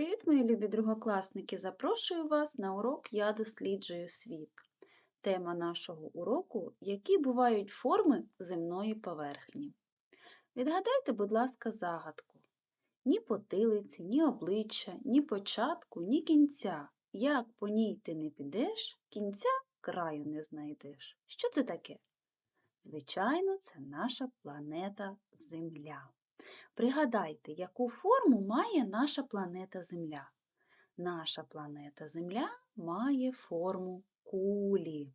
Привіт, мої любі другокласники! Запрошую вас на урок Я досліджую світ. Тема нашого уроку які бувають форми земної поверхні. Відгадайте, будь ласка, загадку. Ні потилиці, ні обличчя, ні початку, ні кінця. Як по ній ти не підеш, кінця краю не знайдеш. Що це таке? Звичайно, це наша планета Земля. Пригадайте, яку форму має наша планета Земля. Наша планета Земля має форму кулі.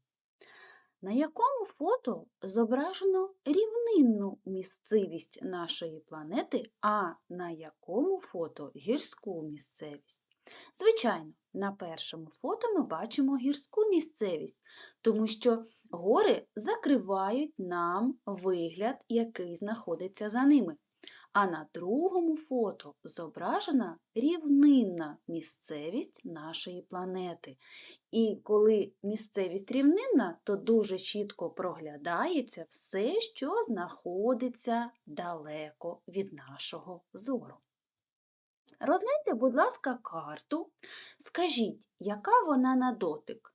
На якому фото зображено рівнинну місцевість нашої планети, а на якому фото гірську місцевість? Звичайно, на першому фото ми бачимо гірську місцевість, тому що гори закривають нам вигляд, який знаходиться за ними. А на другому фото зображена рівнинна місцевість нашої планети. І коли місцевість рівнинна, то дуже чітко проглядається все, що знаходиться далеко від нашого зору. Розгляньте, будь ласка, карту. Скажіть, яка вона на дотик?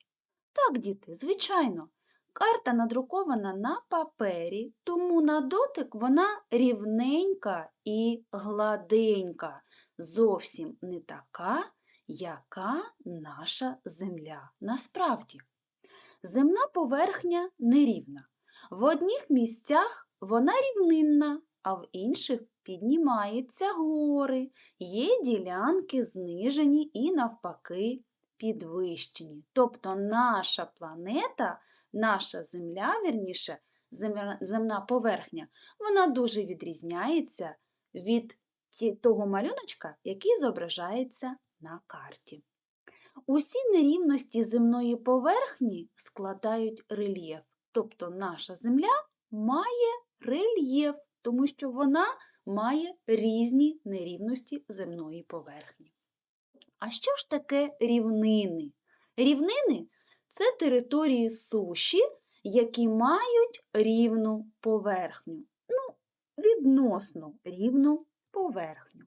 Так, діти, звичайно, Карта надрукована на папері, тому на дотик вона рівненька і гладенька, зовсім не така, яка наша земля. Насправді, земна поверхня нерівна. В одних місцях вона рівнинна, а в інших піднімаються гори, є ділянки знижені і, навпаки, підвищені. Тобто наша планета наша земля, вірніше, земна поверхня, вона дуже відрізняється від того малюночка, який зображається на карті. Усі нерівності земної поверхні складають рельєф, тобто наша земля має рельєф, тому що вона має різні нерівності земної поверхні. А що ж таке рівнини? Рівнини це території суші, які мають рівну поверхню. Ну, відносно рівну поверхню.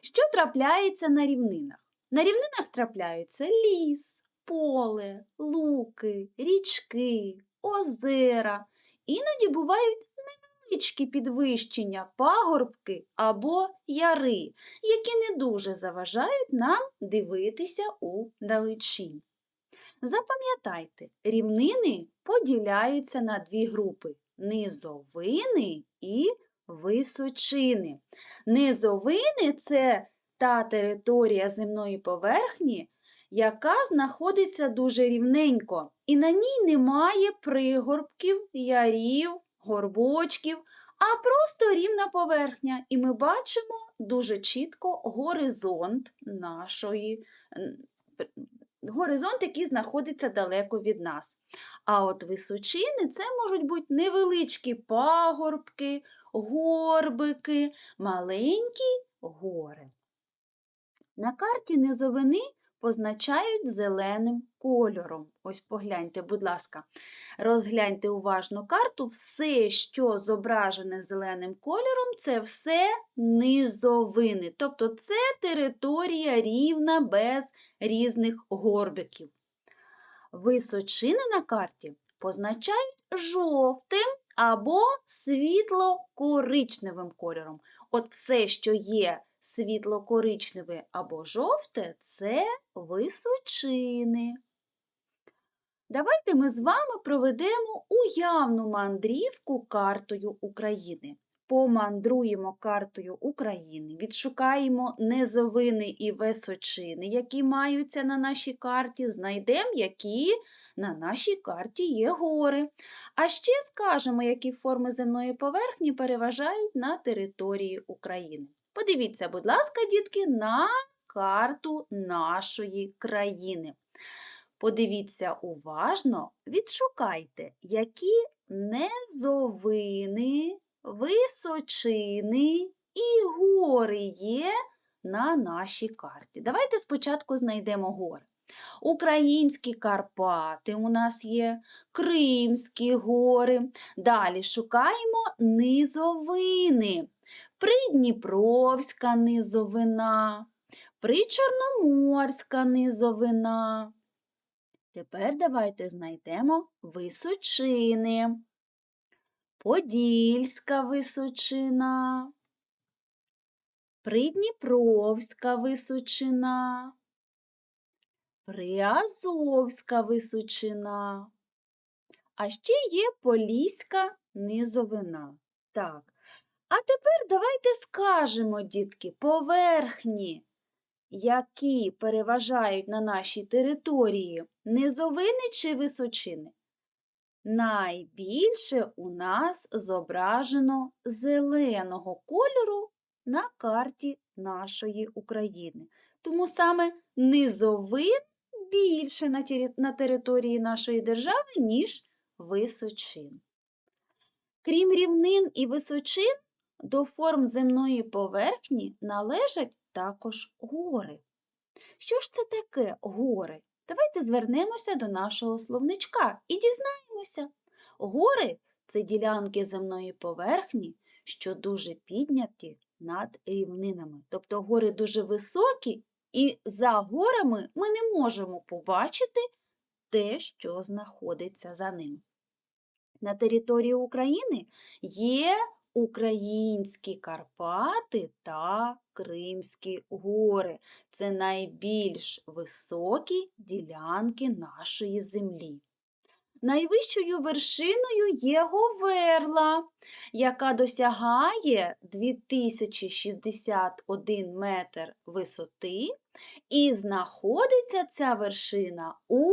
Що трапляється на рівнинах? На рівнинах трапляються ліс, поле, луки, річки, озера. Іноді бувають невеличкі підвищення, пагорбки або яри, які не дуже заважають нам дивитися у далечінь. Запам'ятайте, рівнини поділяються на дві групи низовини і височини. Низовини це та територія земної поверхні, яка знаходиться дуже рівненько, і на ній немає пригорбків, ярів, горбочків, а просто рівна поверхня. І ми бачимо дуже чітко горизонт нашої горизонт, який знаходиться далеко від нас. А от височини це можуть бути невеличкі пагорбки, горбики, маленькі гори. На карті низовини позначають зеленим кольором. Ось погляньте, будь ласка, розгляньте уважно карту. Все, що зображене зеленим кольором, це все низовини. Тобто це територія рівна без різних горбиків. Височини на карті позначають жовтим або світло-коричневим кольором. От все, що є світло-коричневе або жовте це височини. Давайте ми з вами проведемо уявну мандрівку картою України. Помандруємо картою України, відшукаємо низовини і височини, які маються на нашій карті, знайдемо, які на нашій карті є гори. А ще скажемо, які форми земної поверхні переважають на території України. Подивіться, будь ласка, дітки, на карту нашої країни. Подивіться уважно, відшукайте, які незовини, височини і гори є на нашій карті. Давайте спочатку знайдемо гори. Українські Карпати у нас є, Кримські гори. Далі шукаємо низовини. Придніпровська низовина, причорноморська низовина. Тепер давайте знайдемо височини. Подільська височина, Придніпровська височина, Приазовська височина. А ще є Поліська низовина. Так. А тепер давайте скажемо, дітки, поверхні, які переважають на нашій території низовини чи височини. Найбільше у нас зображено зеленого кольору на карті нашої України. Тому саме низовин більше на території нашої держави, ніж височин. Крім рівнин і височин, до форм земної поверхні належать також гори. Що ж це таке гори? Давайте звернемося до нашого словничка і дізнаємося. Гори це ділянки земної поверхні, що дуже підняті над рівнинами. Тобто гори дуже високі, і за горами ми не можемо побачити те, що знаходиться за ним. На території України є українські Карпати та Кримські гори. Це найбільш високі ділянки нашої землі. Найвищою вершиною є Говерла, яка досягає 2061 метр висоти, і знаходиться ця вершина у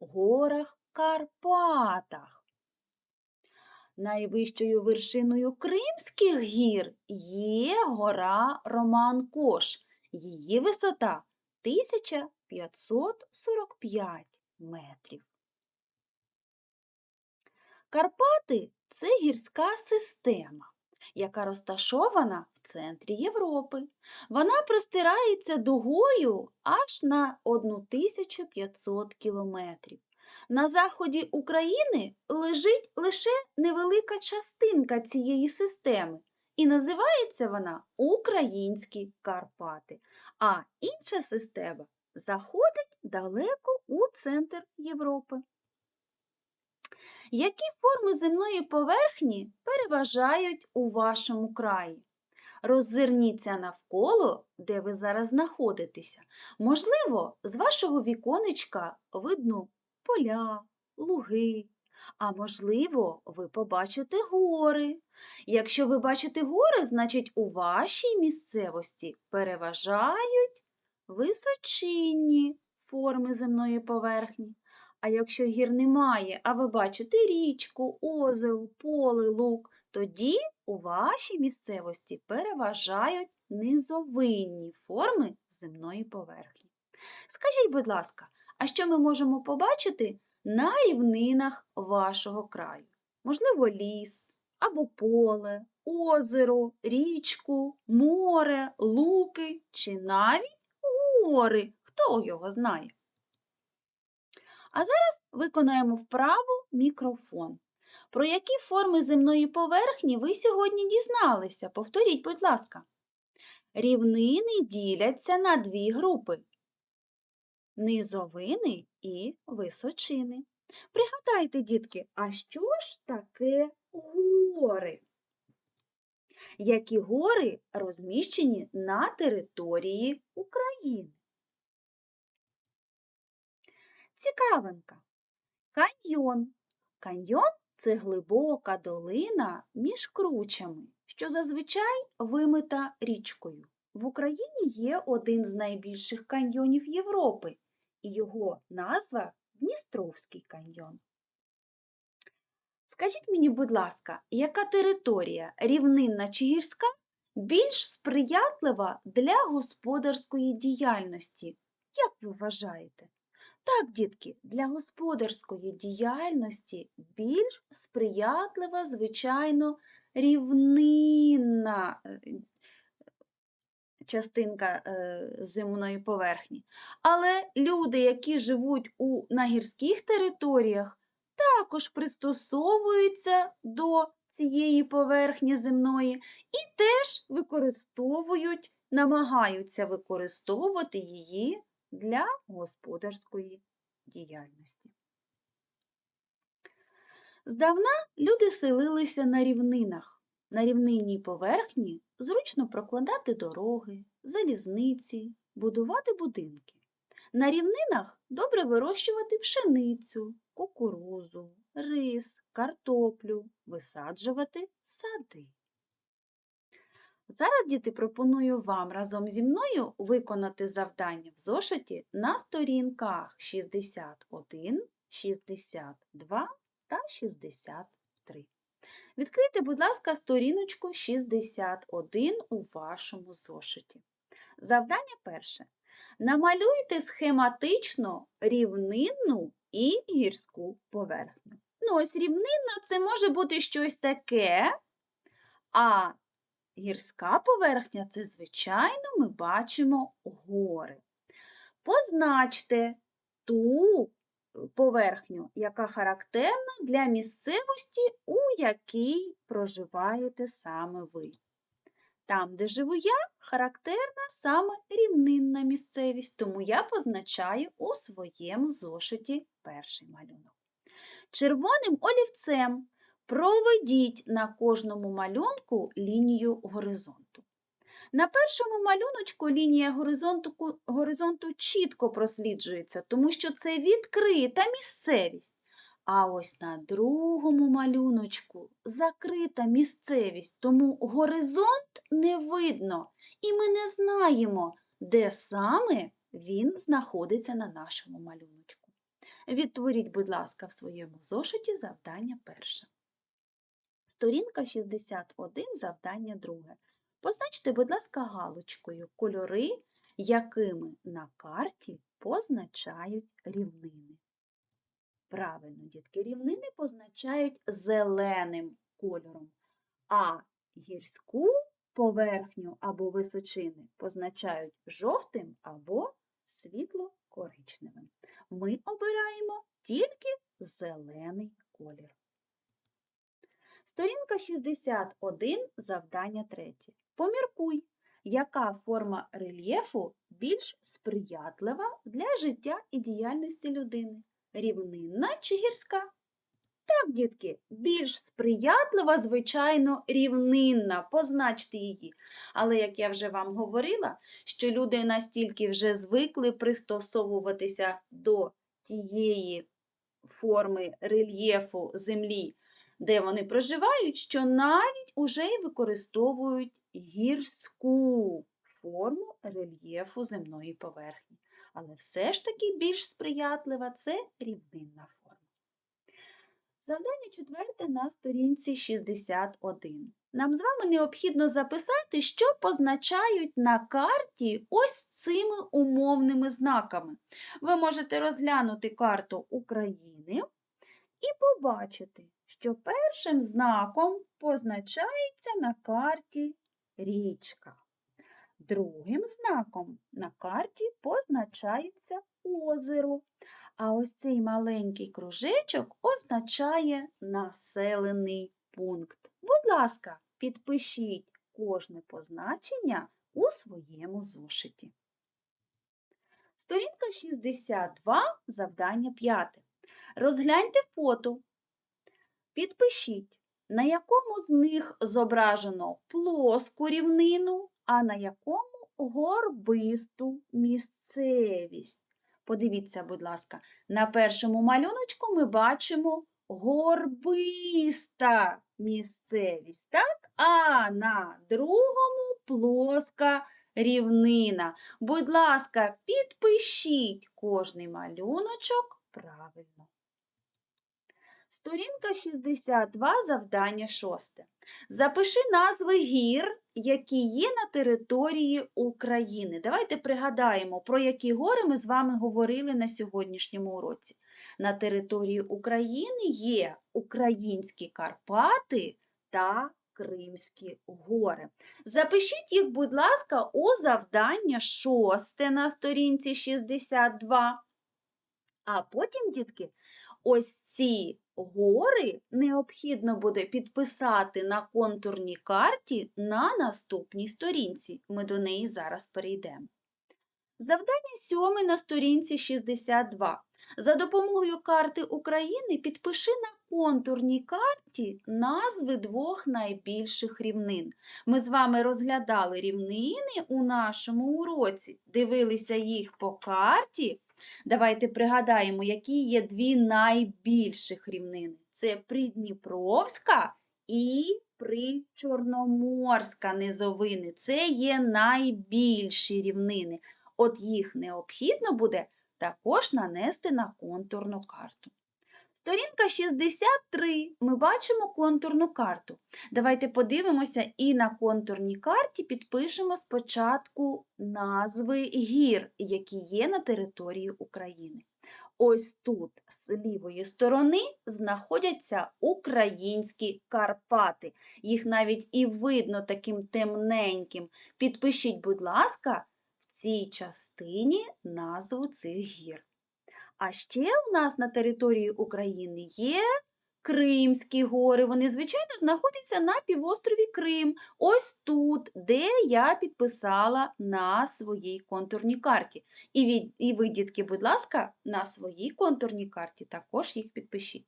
горах Карпатах. Найвищою вершиною Кримських гір є гора Роман-Кош. Її висота 1545 метрів. Карпати це гірська система, яка розташована в центрі Європи. Вона простирається дугою аж на 1500 кілометрів. На заході України лежить лише невелика частинка цієї системи, і називається вона Українські Карпати, а інша система заходить далеко у центр Європи. Які форми земної поверхні переважають у вашому краї? Роззирніться навколо, де ви зараз знаходитеся. Можливо, з вашого віконечка видно поля, луги, а можливо, ви побачите гори. Якщо ви бачите гори, значить у вашій місцевості переважають височинні форми земної поверхні. А якщо гір немає, а ви бачите річку, озеро, поле, луг, тоді у вашій місцевості переважають низовинні форми земної поверхні. Скажіть, будь ласка, а що ми можемо побачити на рівнинах вашого краю? Можливо, ліс або поле, озеро, річку, море, луки чи навіть гори. Хто його знає? А зараз виконаємо вправу мікрофон. Про які форми земної поверхні ви сьогодні дізналися? Повторіть, будь ласка. Рівнини діляться на дві групи низовини і височини. Пригадайте, дітки, а що ж таке гори? Які гори розміщені на території України? Цікавинка. Каньйон. Каньйон це глибока долина між кручами, що зазвичай вимита річкою. В Україні є один з найбільших каньйонів Європи, і його назва Дністровський каньйон. Скажіть мені, будь ласка, яка територія, рівнинна чи гірська, більш сприятлива для господарської діяльності? Як ви вважаєте? Так, дітки, для господарської діяльності більш сприятлива, звичайно, рівнинна е, частинка е, земної поверхні. Але люди, які живуть у, на гірських територіях, також пристосовуються до цієї поверхні земної і теж використовують намагаються використовувати її для господарської діяльності. Здавна люди селилися на рівнинах. На рівнинній поверхні зручно прокладати дороги, залізниці, будувати будинки. На рівнинах добре вирощувати пшеницю, кукурузу, рис, картоплю, висаджувати сади. Зараз, діти, пропоную вам разом зі мною виконати завдання в зошиті на сторінках 61, 62 та 63. Відкрийте, будь ласка, сторіночку 61 у вашому зошиті. Завдання перше. Намалюйте схематично рівнинну і гірську поверхню. Ну, ось рівнинна це може бути щось таке, а гірська поверхня це, звичайно, ми бачимо гори. Позначте ту поверхню, яка характерна для місцевості, у якій проживаєте саме ви. Там, де живу я, характерна саме рівнинна місцевість, тому я позначаю у своєму зошиті перший малюнок. Червоним олівцем проведіть на кожному малюнку лінію горизонту. На першому малюночку лінія горизонту, горизонту чітко просліджується, тому що це відкрита місцевість. А ось на другому малюночку закрита місцевість, тому горизонт не видно, і ми не знаємо, де саме він знаходиться на нашому малюночку. Відтворіть, будь ласка, в своєму зошиті завдання перше. Сторінка 61, завдання друге. Позначте, будь ласка, галочкою кольори, якими на карті позначають рівнини. Правильно, дітки, рівнини позначають зеленим кольором, а гірську поверхню або височини позначають жовтим або світло-коричневим. Ми обираємо тільки зелений колір. Сторінка 61, завдання 3. Поміркуй, яка форма рельєфу більш сприятлива для життя і діяльності людини рівнинна чи гірська? Так, дітки, більш сприятлива, звичайно, рівнинна, позначте її. Але, як я вже вам говорила, що люди настільки вже звикли пристосовуватися до тієї форми рельєфу землі, де вони проживають, що навіть уже й використовують гірську форму рельєфу земної поверхні. Але все ж таки більш сприятлива це рівнинна форма. Завдання четверте на сторінці 61. Нам з вами необхідно записати, що позначають на карті ось цими умовними знаками. Ви можете розглянути карту України і побачити, що першим знаком позначається на карті річка. Другим знаком на карті позначається озеро. А ось цей маленький кружечок означає населений пункт. Будь ласка, підпишіть кожне позначення у своєму зошиті. Сторінка 62, завдання 5. Розгляньте фото. Підпишіть, на якому з них зображено плоску рівнину, а на якому горбисту місцевість. Подивіться, будь ласка, на першому малюночку ми бачимо горбиста місцевість, так? А на другому плоска рівнина. Будь ласка, підпишіть кожний малюночок правильно. Сторінка 62, завдання 6. Запиши назви гір, які є на території України. Давайте пригадаємо, про які гори ми з вами говорили на сьогоднішньому уроці. На території України є Українські Карпати та Кримські гори. Запишіть їх, будь ласка, у завдання 6 на сторінці 62. А потім, дітки, ось ці гори необхідно буде підписати на контурній карті на наступній сторінці. Ми до неї зараз перейдемо. Завдання сьоме на сторінці 62. За допомогою карти України підпиши на контурній карті назви двох найбільших рівнин. Ми з вами розглядали рівнини у нашому уроці, дивилися їх по карті. Давайте пригадаємо, які є дві найбільших рівнини. Це Придніпровська і Причорноморська низовини. Це є найбільші рівнини. От їх необхідно буде також нанести на контурну карту. Сторінка 63. Ми бачимо контурну карту. Давайте подивимося і на контурній карті підпишемо спочатку назви гір, які є на території України. Ось тут з лівої сторони знаходяться українські Карпати. Їх навіть і видно таким темненьким. Підпишіть, будь ласка, в цій частині назву цих гір. А ще у нас на території України є Кримські гори. Вони, звичайно, знаходяться на півострові Крим. Ось тут, де я підписала на своїй контурній карті. І, від, і ви, дітки, будь ласка, на своїй контурній карті також їх підпишіть.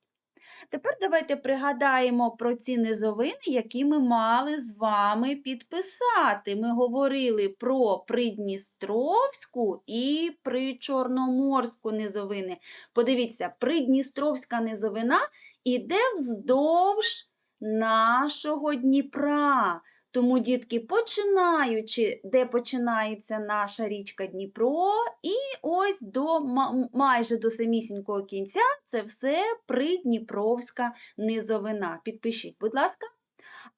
Тепер давайте пригадаємо про ці низовини, які ми мали з вами підписати. Ми говорили про Придністровську і Причорноморську низовини. Подивіться, Придністровська низовина іде вздовж нашого Дніпра. Тому, дітки, починаючи, де починається наша річка Дніпро, і ось до майже до самісінького кінця це все Придніпровська низовина. Підпишіть, будь ласка.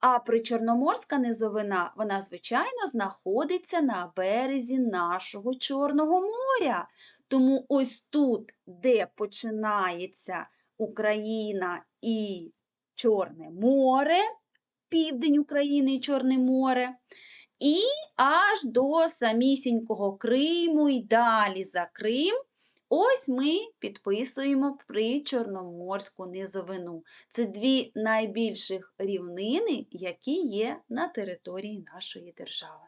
А Причорноморська низовина, вона, звичайно, знаходиться на березі нашого Чорного моря. Тому ось тут, де починається Україна і Чорне море, південь України і Чорне море, і аж до самісінького Криму і далі за Крим. Ось ми підписуємо при Чорноморську низовину. Це дві найбільших рівнини, які є на території нашої держави.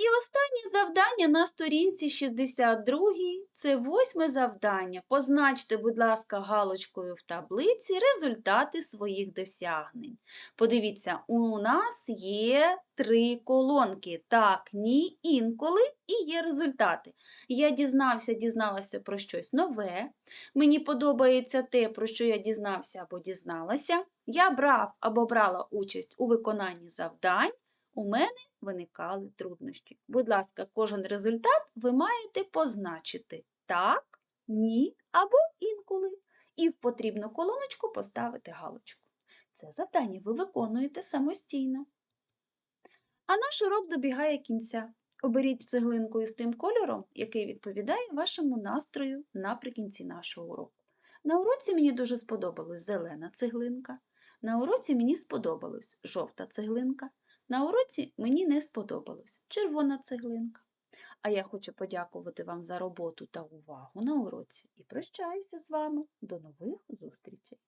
І останнє завдання на сторінці 62 це восьме завдання. Позначте, будь ласка, галочкою в таблиці результати своїх досягнень. Подивіться, у нас є три колонки. Так, ні, інколи і є результати. Я дізнався, дізналася про щось нове. Мені подобається те, про що я дізнався або дізналася. Я брав або брала участь у виконанні завдань. У мене виникали труднощі. Будь ласка, кожен результат ви маєте позначити так, ні або інколи. І в потрібну колоночку поставити галочку. Це завдання ви виконуєте самостійно. А наш урок добігає кінця. Оберіть цеглинку із тим кольором, який відповідає вашому настрою наприкінці нашого уроку. На уроці мені дуже сподобалась зелена цеглинка. На уроці мені сподобалась жовта цеглинка. На уроці мені не сподобалось червона цеглинка. А я хочу подякувати вам за роботу та увагу на уроці і прощаюся з вами. До нових зустрічей!